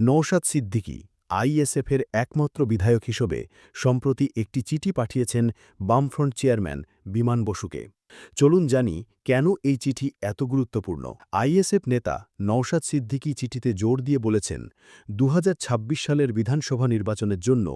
নওশাদ সিদ্দিকী আইএসএফের একমাত্র বিধায়ক হিসেবে সম্প্রতি একটি চিঠি পাঠিয়েছেন বামফ্রন্ট চেয়ারম্যান বিমান বসুকে। চলুন জানি কেন এই চিঠি এত গুরুত্বপূর্ণ। আইএসএফ নেতা নওশাদ সিদ্দিকী চিঠিতে জোর দিয়ে বলেছেন, দুহাজার ছাব্বিশ সালের বিধানসভা নির্বাচনের জন্য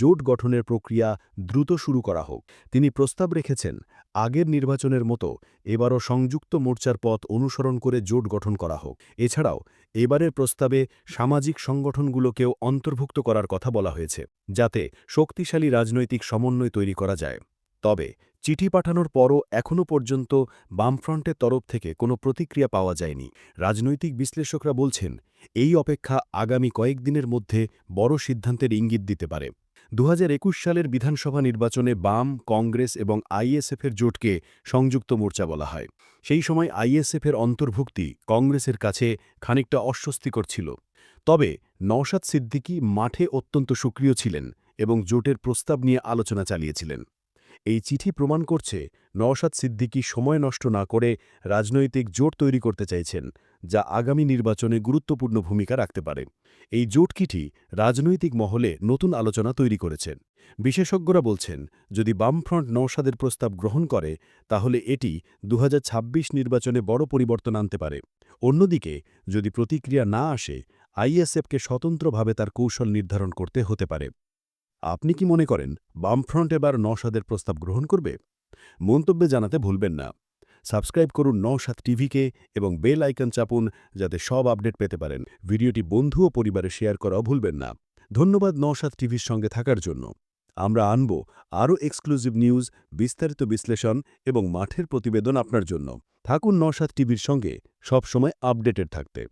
জোট গঠনের প্রক্রিয়া দ্রুত শুরু করা হোক। তিনি প্রস্তাব রেখেছেন, আগের নির্বাচনের মতো এবারও সংযুক্ত মোর্চার পথ অনুসরণ করে জোট গঠন করা হোক। এছাড়াও, এবারের প্রস্তাবে সামাজিক সংগঠনগুলোকেও অন্তর্ভুক্ত করার কথা বলা হয়েছে, যাতে শক্তিশালী রাজনৈতিক সমন্বয় তৈরি করা যায়। তবে চিঠি পাঠানোর পরও এখনও পর্যন্ত বামফ্রন্টের তরফ থেকে কোনো প্রতিক্রিয়া পাওয়া যায়নি। রাজনৈতিক বিশ্লেষকরা বলছেন, এই অপেক্ষা আগামী কয়েকদিনের মধ্যে বড় সিদ্ধান্তের ইঙ্গিত দিতে পারে। দু হাজার একুশ সালের বিধানসভা নির্বাচনে বাম, কংগ্রেস এবং আইএসএফের জোটকে সংযুক্ত মোর্চা বলা হয়। সেই সময় আইএসএফের অন্তর্ভুক্তি কংগ্রেসের কাছে খানিকটা অস্বস্তিকর ছিল। তবে নওশাদ সিদ্দিকী মাঠে অত্যন্ত সক্রিয় ছিলেন এবং জোটের প্রস্তাব নিয়ে আলোচনা চালিয়েছিলেন। এই চিঠি প্রমাণ করছে নওশাদ সিদ্দিকী সময় নষ্ট না করে রাজনৈতিক জোট তৈরি করতে চাইছেন, যা আগামী নির্বাচনে গুরুত্বপূর্ণ ভূমিকা রাখতে পারে। এই জোট কিটি রাজনৈতিক মহলে নতুন আলোচনা তৈরি করেছে। বিশেষজ্ঞরা বলছেন, যদি বামফ্রন্ট নৌসাদের প্রস্তাব গ্রহণ করে, তাহলে এটি দু হাজার ছাব্বিশ নির্বাচনে বড় পরিবর্তন আনতে পারে। অন্যদিকে, যদি প্রতিক্রিয়া না আসে, আইএসএফকে স্বতন্ত্রভাবে তার কৌশল নির্ধারণ করতে হতে পারে। আপনি কি মনে করেন বামফ্রন্ট এবার নওশাদের প্রস্তাব গ্রহণ করবে? মন্তব্যে জানাতে ভুলবেন না। সাবস্ক্রাইব করুন নওশাদ টিভিকে এবং বেল আইকন চাপুন যাতে সব আপডেট পেতে পারেন। ভিডিওটি বন্ধু ও পরিবারে শেয়ার করাও ভুলবেন না। ধন্যবাদ নওশাদ টিভির সঙ্গে থাকার জন্য। আমরা আনব আরও এক্সক্লুসিভ নিউজ, বিস্তারিত বিশ্লেষণ এবং মাঠের প্রতিবেদন আপনার জন্য। থাকুন নওশাদ টিভির সঙ্গে সবসময় আপডেটেড থাকতে।